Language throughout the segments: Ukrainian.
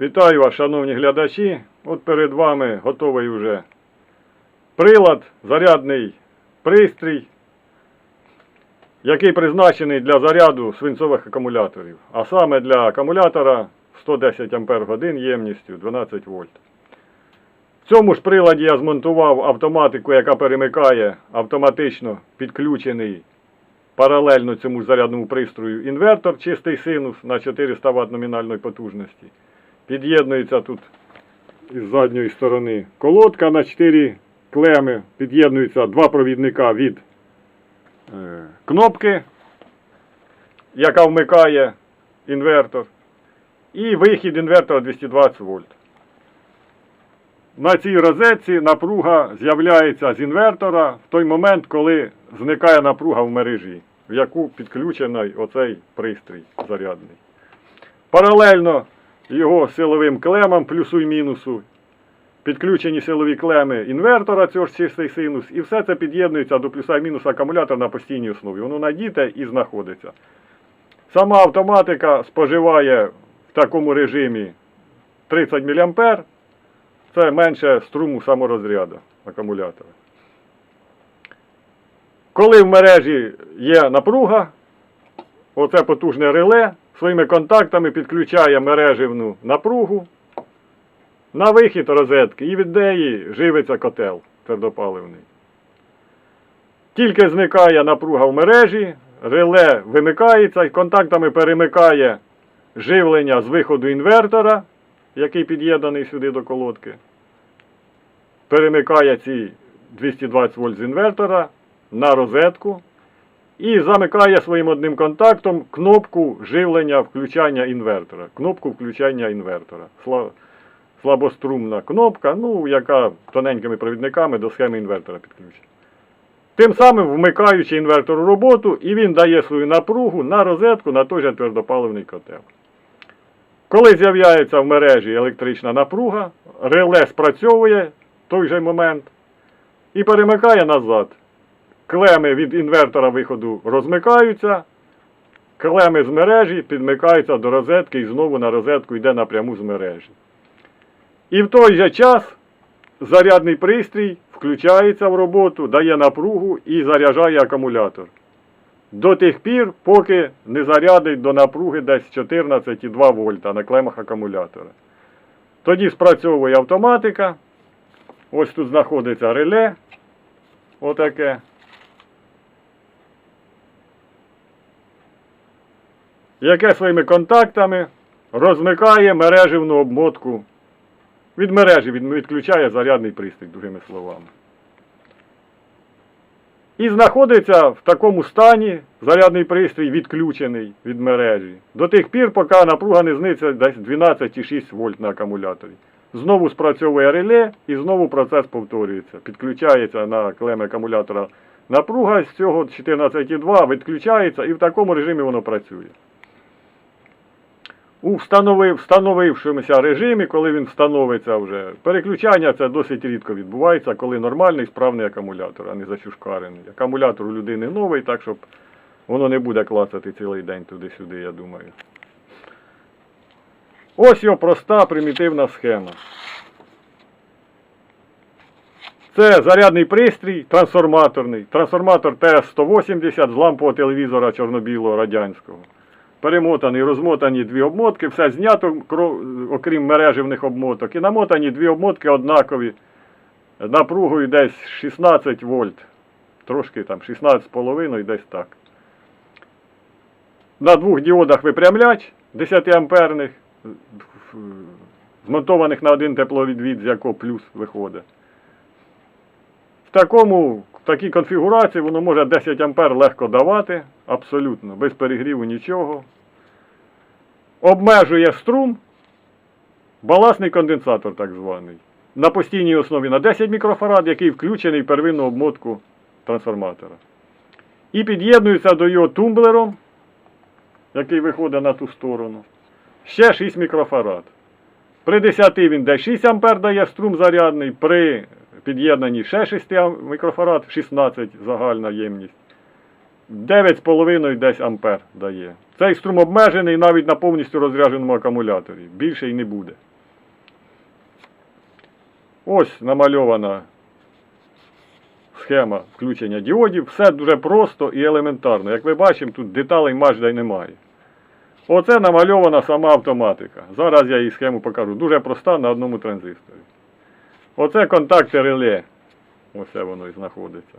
Вітаю вас, шановні глядачі. От перед вами готовий вже прилад, зарядний пристрій, який призначений для заряду свинцових акумуляторів. А саме для акумулятора 110 Ампер годин ємністю 12 вольт. В цьому ж приладі я змонтував автоматику, яка перемикає автоматично підключений паралельно цьому зарядному пристрою інвертор чистий синус на 400 Вт номінальної потужності. Під'єднується тут із задньої сторони колодка на 4 клеми. Під'єднуються два провідника від е, кнопки, яка вмикає інвертор. І вихід інвертора 220 вольт. На цій розетці напруга з'являється з інвертора в той момент, коли зникає напруга в мережі, в яку підключений оцей пристрій зарядний. Паралельно його силовим клемам плюсу і мінусу підключені силові клеми інвертора, цього ж чистий синус, і все це під'єднується до плюса і мінуса акумулятора на постійній основі. Воно надіте і знаходиться. Сама автоматика споживає в такому режимі 30 мА. Це менше струму саморозряду акумулятора. Коли в мережі є напруга, оце потужне реле своїми контактами підключає мереживну напругу на вихід розетки і від неї живиться котел твердопаливний. Тільки зникає напруга в мережі, реле вимикається і контактами перемикає живлення з виходу інвертора, який під'єднаний сюди до колодки. Перемикає ці 220 вольт з інвертора на розетку і замикає своїм одним контактом кнопку живлення включання інвертора. Кнопку включання інвертора. Слабострумна кнопка, ну, яка тоненькими провідниками до схеми інвертора підключена. Тим самим вмикаючи інвертор у роботу, і він дає свою напругу на розетку на той же твердопаливний котел. Коли з'являється в мережі електрична напруга, реле спрацьовує в той же момент і перемикає назад. Клеми від інвертора виходу розмикаються, клеми з мережі підмикаються до розетки і знову на розетку йде напряму з мережі. І в той же час зарядний пристрій включається в роботу, дає напругу і заряджає акумулятор. До тих пір, поки не зарядить до напруги десь 14,2 вольта на клемах акумулятора. Тоді спрацьовує автоматика. Ось тут знаходиться реле. Отаке. Яке своїми контактами розмикає мереживну обмотку. Від мережі відключає зарядний пристрій, другими словами. І знаходиться в такому стані зарядний пристрій відключений від мережі. До тих пір, поки напруга не зниться десь 12,6 вольт на акумуляторі. Знову спрацьовує реле і знову процес повторюється. Підключається на клеми акумулятора напруга з цього 14,2 відключається і в такому режимі воно працює. У встановив, встановившомуся режимі, коли він встановиться вже, переключання це досить рідко відбувається, коли нормальний справний акумулятор, а не зачушкарений. Акумулятор у людини новий, так щоб воно не буде клацати цілий день туди-сюди, я думаю. Ось його проста примітивна схема. Це зарядний пристрій трансформаторний. Трансформатор ТС-180 з лампового телевізора чорно-білого радянського. Перемотані, розмотані дві обмотки, все знято, окрім мереживних обмоток. І намотані дві обмотки однакові. Напругою десь 16 вольт. Трошки там 16,5 десь так. На двох діодах випрямляч 10 амперних, змонтованих на один тепловідвід, з якого плюс виходить. В такому, в такій конфігурації воно може 10 ампер легко давати, абсолютно, без перегріву нічого. Обмежує струм, балансний конденсатор так званий. На постійній основі на 10 мікрофарад, який включений в первинну обмотку трансформатора. І під'єднується до його тумблером, який виходить на ту сторону. Ще 6 мікрофарад. При 10 він десь 6 ампер дає струм зарядний, при під'єднанні ще 6 ам- мікрофарад, 16 загальна ємність. 9,5 десь ампер дає. Цей струм обмежений навіть на повністю розрядженому акумуляторі. Більше й не буде. Ось намальована схема включення діодів. Все дуже просто і елементарно. Як ми бачимо, тут деталей майже немає. Оце намальована сама автоматика. Зараз я її схему покажу. Дуже проста на одному транзисторі. Оце контакти реле. Оце воно і знаходиться.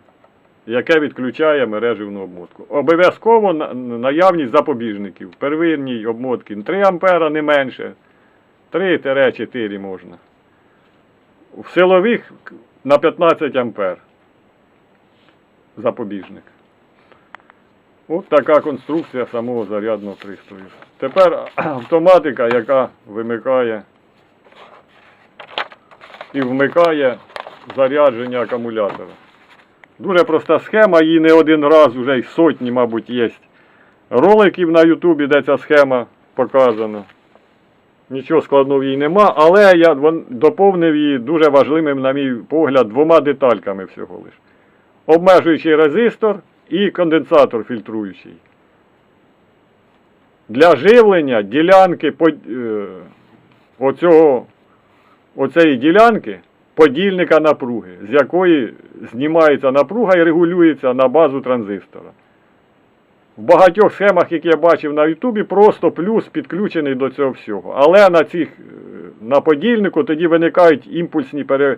Яке відключає мереживну обмотку. Обов'язково наявність запобіжників. Первинній обмотки 3 ампера не менше. 3-4 можна. В силових на 15 ампер. Запобіжник. Ось така конструкція самого зарядного пристрою. Тепер автоматика, яка вимикає і вмикає зарядження акумулятора. Дуже проста схема, її не один раз, вже й сотні, мабуть, є роликів на Ютубі, де ця схема показана. Нічого складного в їй нема, але я доповнив її дуже важливим, на мій погляд, двома детальками всього лиш. Обмежуючий резистор і конденсатор фільтруючий. Для живлення ділянки е, оцього, оцеї ділянки подільника напруги, з якої знімається напруга і регулюється на базу транзистора. В багатьох схемах, які я бачив на Ютубі, просто плюс підключений до цього всього. Але на цих, е, на подільнику тоді виникають імпульсні, пере,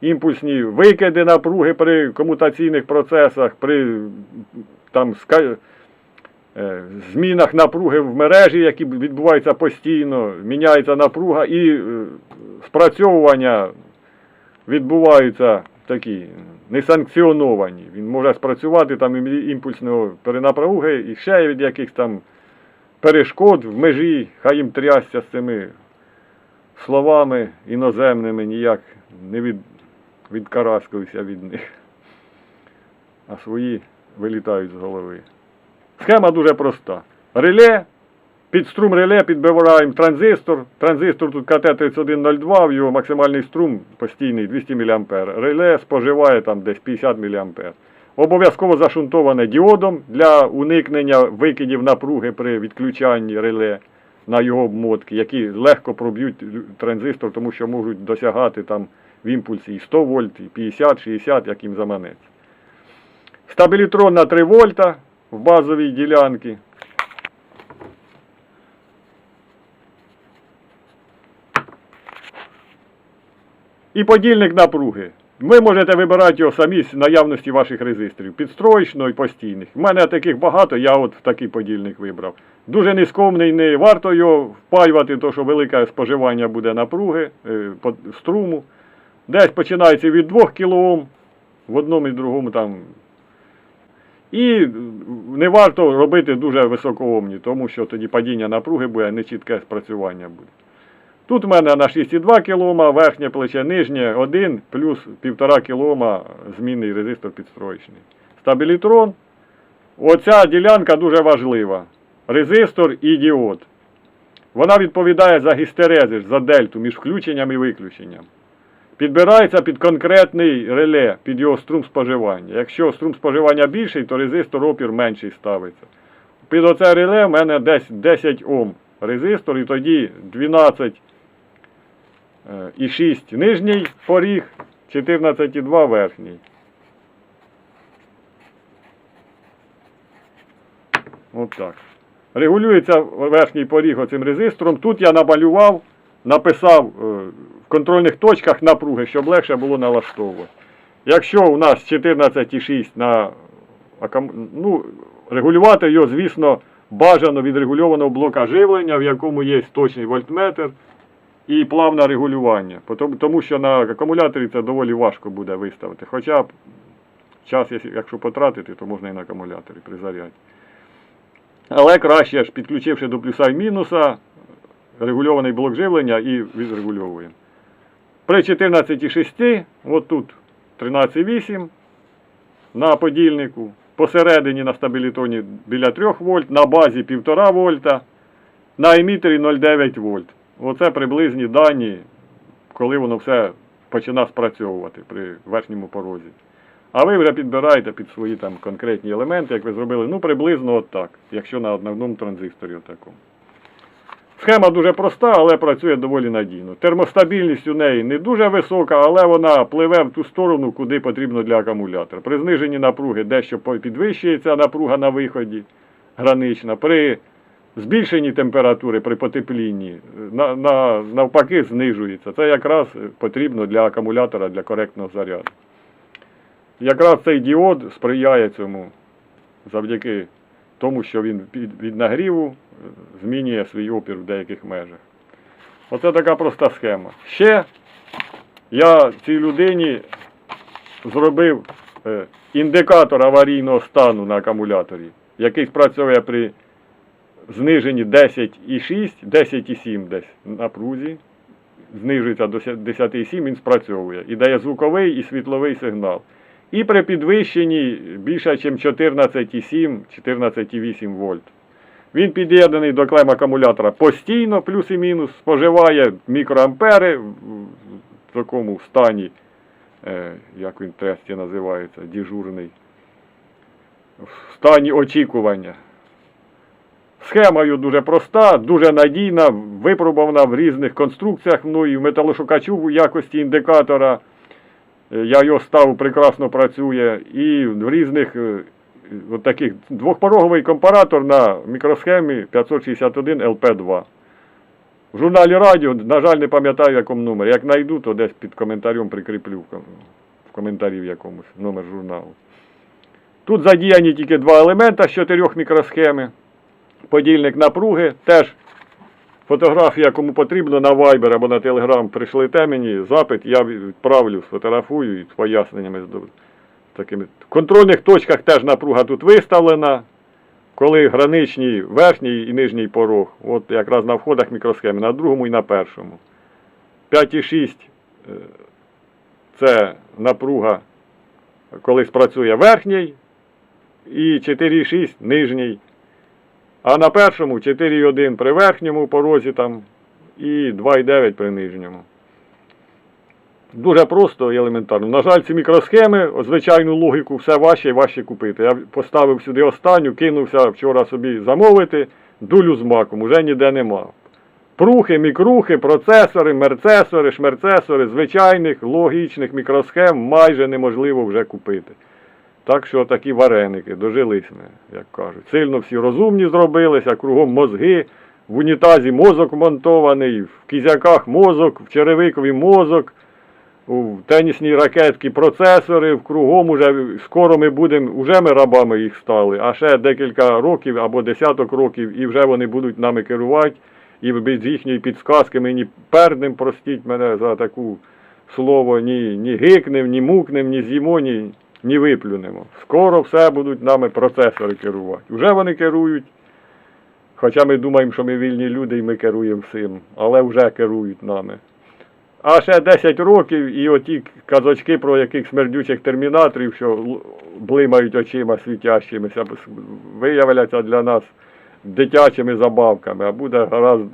імпульсні викиди напруги при комутаційних процесах, при там, змінах напруги в мережі, які відбуваються постійно, міняється напруга і е, спрацьовування відбуваються такі несанкціоновані. Він може спрацювати там імпульсного перенапруги і ще від якихось там перешкод в межі, хай їм трясся з цими словами іноземними, ніяк не від, відкараскався від них. А свої вилітають з голови. Схема дуже проста. Реле, під струм реле підбиваємо транзистор. Транзистор тут КТ-3102, в його максимальний струм постійний 200 мА. Реле споживає там десь 50 мА. Обов'язково зашунтоване діодом для уникнення викидів напруги при відключанні реле на його обмотки, які легко проб'ють транзистор, тому що можуть досягати там в імпульсі і 100 вольт, і 50, 60, як їм заманеться. Стабілітрон на 3 вольта в базовій ділянці. І подільник напруги. Ви можете вибирати його самі з наявності ваших резисторів, підстроєчно і постійних. У мене таких багато, я от такий подільник вибрав. Дуже низькомний, не варто його впаювати, тому що велике споживання буде напруги, е, струму. Десь починається від 2 кОм, в одному і другому там. І не варто робити дуже високоомні, тому що тоді падіння напруги буде, нечітке спрацювання буде. Тут в мене на 6,2 кОм, верхнє плече, нижнє 1 плюс 1,5 кОм змінний резистор підстроєчний. Стабілітрон. Оця ділянка дуже важлива. Резистор і діод. Вона відповідає за гістерезис, за дельту між включенням і виключенням. Підбирається під конкретний реле, під його струм споживання. Якщо струм споживання більший, то резистор опір менший ставиться. Під оце реле в мене десь 10 Ом резистор, і тоді 12 е, і 6 нижній поріг, 14,2 верхній. От так. Регулюється верхній поріг оцим резистором. Тут я намалював, написав е, контрольних точках напруги, щоб легше було налаштовувати. Якщо у нас 14,6 на ну, регулювати його, звісно, бажано від регульованого блока живлення, в якому є точний вольтметр і плавне регулювання. Тому що на акумуляторі це доволі важко буде виставити. Хоча час, якщо- потратити, то можна і на акумуляторі при заряді. Але краще ж, підключивши до плюса і мінуса, регульований блок живлення і відрегульовуємо. При 14,6, от тут 13,8 на подільнику, посередині на стабілітоні біля 3 вольт, на базі 1,5 вольта, на емітері 0,9 вольт. Оце приблизні дані, коли воно все починає спрацьовувати при верхньому порозі. А ви вже підбираєте під свої там конкретні елементи, як ви зробили, ну приблизно от так, якщо на одному транзисторі отакому. Схема дуже проста, але працює доволі надійно. Термостабільність у неї не дуже висока, але вона пливе в ту сторону, куди потрібно для акумулятора. При зниженні напруги дещо підвищується напруга на виході гранична. При збільшенні температури, при потеплінні, на, на, навпаки, знижується. Це якраз потрібно для акумулятора для коректного заряду. Якраз цей діод сприяє цьому завдяки тому, що він від нагріву е, змінює свій опір в деяких межах. Оце така проста схема. Ще я цій людині зробив е, індикатор аварійного стану на акумуляторі, який спрацьовує при зниженні 10,6, 10,7 десь напрузі. Знижується до 10,7, він спрацьовує і дає звуковий і світловий сигнал. І при підвищенні більше, ніж 14,7, 14,8 вольт. Він під'єднаний до клем акумулятора постійно, плюс і мінус, споживає мікроампери в такому стані, е, як він в тесті називається, дежурний, в стані очікування. Схемою дуже проста, дуже надійна, випробована в різних конструкціях мною, в металошукачу в якості індикатора. Е, Я його ставив, прекрасно працює. І в різних е, от таких двохпороговий компаратор на мікросхемі 561 LP2. В журналі радіо, на жаль, не пам'ятаю, в якому номері. Як знайду, то десь під коментарем прикріплю в коментарі в якомусь номер журналу. Тут задіяні тільки два елемента з чотирьох мікросхеми. Подільник напруги, теж фотографія, кому потрібно, на Viber або на Telegram пришлите мені запит, я відправлю, сфотографую і з поясненнями. Такими. В контрольних точках теж напруга тут виставлена. Коли граничний верхній і нижній порог, от якраз на входах мікросхеми, на другому і на першому. 5,6 е, це напруга, коли спрацює верхній, і 4,6 нижній. А на першому 4,1 при верхньому порозі там і 2,9 при нижньому. Дуже просто і елементарно. На жаль, ці мікросхеми, звичайну логіку, все важче і важче купити. Я поставив сюди останню, кинувся вчора собі замовити, дулю з маком, уже ніде нема. Прухи, мікрухи, процесори, мерцесори, шмерцесори, звичайних логічних мікросхем майже неможливо вже купити. Так що такі вареники, дожились ми, як кажуть. Сильно всі розумні зробилися, кругом мозги, в унітазі мозок монтований, в кізяках мозок, в черевикові мозок, у тенісній ракетці процесори, в кругом уже скоро ми будемо, уже ми рабами їх стали, а ще декілька років або десяток років, і вже вони будуть нами керувати. І без їхньої підсказки ми ні простіть мене за таку слово, ні, ні гикнем, ні мукнем, ні з'їмо, ні, ні виплюнемо. Скоро все будуть нами процесори керувати. Вже вони керують. Хоча ми думаємо, що ми вільні люди і ми керуємо всім, але вже керують нами. А ще 10 років і оті казочки про яких смердючих термінаторів, що блимають очима світящимися, виявляться для нас дитячими забавками, а буде гаразд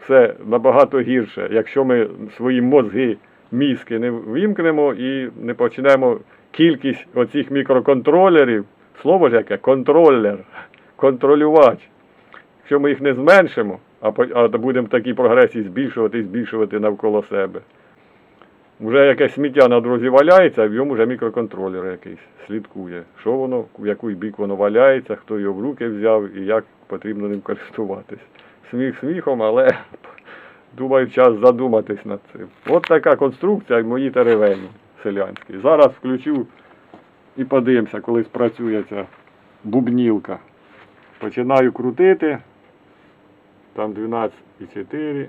все набагато гірше, якщо ми свої мозги, мізки не вимкнемо і не почнемо кількість оцих мікроконтролерів, слово ж яке, контролер, контролювач. Якщо ми їх не зменшимо, а, а будемо в такій прогресії збільшувати і збільшувати навколо себе. Вже якесь сміття на дорозі валяється, а в ньому вже мікроконтролер якийсь слідкує, що воно, в який бік воно валяється, хто його в руки взяв і як потрібно ним користуватись. Сміх сміхом, але думаю, час задуматись над цим. От така конструкція мої теревені селянські. Зараз включу і подивимося, коли спрацює ця бубнілка. Починаю крутити. Там 12,4.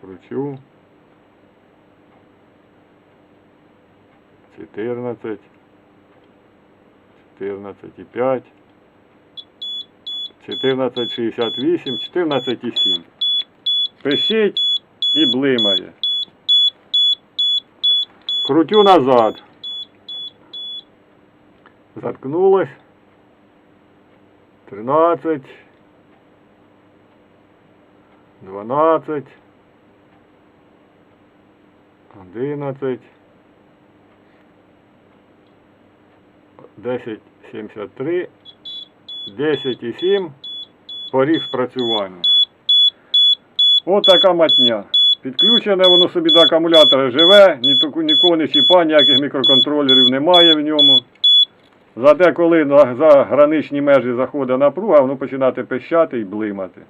Кручу. 14. 14,5. 14,68, 14,7. Пишіть і блимає. Крутю назад. Заткнулось. 13. 12. 11. 10,73. 10,7. Поріг спрацювання. От така матня. Підключене воно собі до акумулятора живе, ні нікого не чіпає, ніяких мікроконтролерів немає в ньому. Зате коли за граничні межі заходить напруга, воно починає пищати і блимати.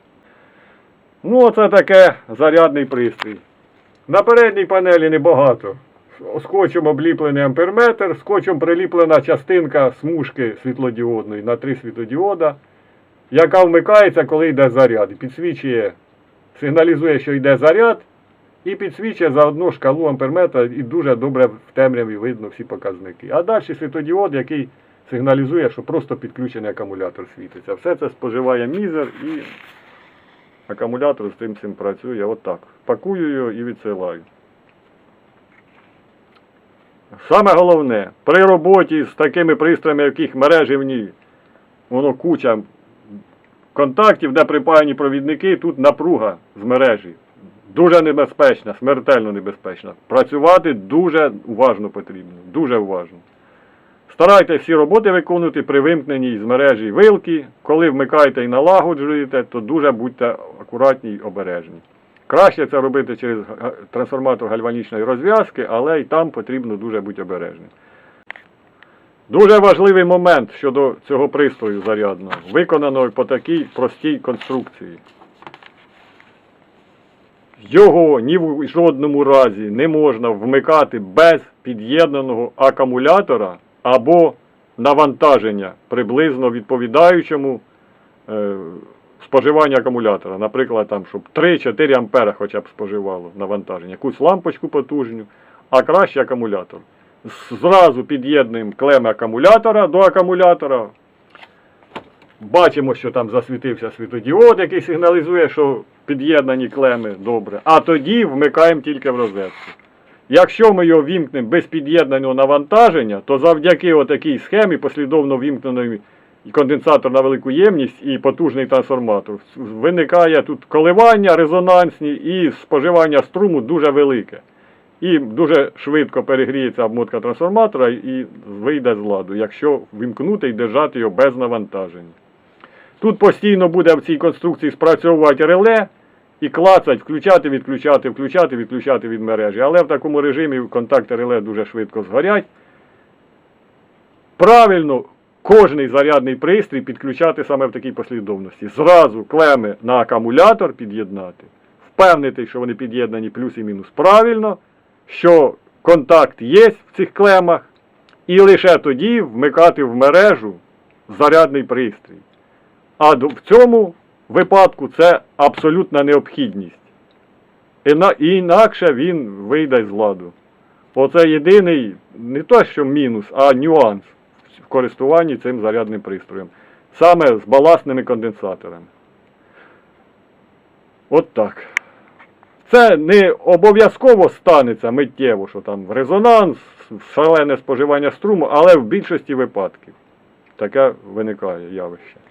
Ну, оце таке зарядний пристрій. На передній панелі небагато. Скотчем обліплений амперметр, скотчем приліплена частинка смужки світлодіодної на три світлодіода, яка вмикається, коли йде заряд. Підсвічує, сигналізує, що йде заряд, і підсвічує заодно шкалу амперметра, і дуже добре в темряві видно всі показники. А далі світодіод, який сигналізує, що просто підключений акумулятор світиться. Все це споживає мізер і акумулятор з цим цим працює отак. Пакую його і відсилаю. Саме головне, при роботі з такими пристроями, яких мереживні, воно куча контактів, де припаяні провідники, тут напруга з мережі. Дуже небезпечна, смертельно небезпечна. Працювати дуже уважно потрібно, дуже уважно. Старайтеся всі роботи виконувати при вимкненні з мережі вилки. Коли вмикаєте і налагоджуєте, то дуже будьте акуратні й обережні. Краще це робити через трансформатор гальванічної розв'язки, але і там потрібно дуже бути обережним. Дуже важливий момент щодо цього пристрою зарядного, виконаного по такій простій конструкції. Його ні в жодному разі не можна вмикати без під'єднаного акумулятора або навантаження, приблизно відповідаючому е, споживанню акумулятора. Наприклад, там, щоб 3-4 ампера хоча б споживало навантаження, якусь лампочку потужню, а краще акумулятор. Зразу під'єднуємо клеми акумулятора до акумулятора. Бачимо, що там засвітився світодіод, який сигналізує, що під'єднані клеми добре. А тоді вмикаємо тільки в розетку. Якщо ми його вімкнемо без під'єднаного навантаження, то завдяки отакій схемі послідовно вімкненої конденсатор на велику ємність і потужний трансформатор, виникає тут коливання резонансні і споживання струму дуже велике. І дуже швидко перегріється обмотка трансформатора і вийде з ладу, якщо вимкнути і держати його без навантаження. Тут постійно буде в цій конструкції спрацьовувати реле і клацать, включати, відключати, включати, відключати від мережі. Але в такому режимі контакти реле дуже швидко згорять. Правильно кожний зарядний пристрій підключати саме в такій послідовності. Зразу клеми на акумулятор під'єднати, впевнити, що вони під'єднані плюс і мінус правильно, що контакт є в цих клемах, і лише тоді вмикати в мережу зарядний пристрій. А в цьому випадку це абсолютна необхідність. І інакше він вийде з ладу. Оце єдиний не то, що мінус, а нюанс в користуванні цим зарядним пристроєм. Саме з баласними конденсаторами. От так. Це не обов'язково станеться миттєво, що там резонанс, шалене споживання струму, але в більшості випадків таке виникає явище.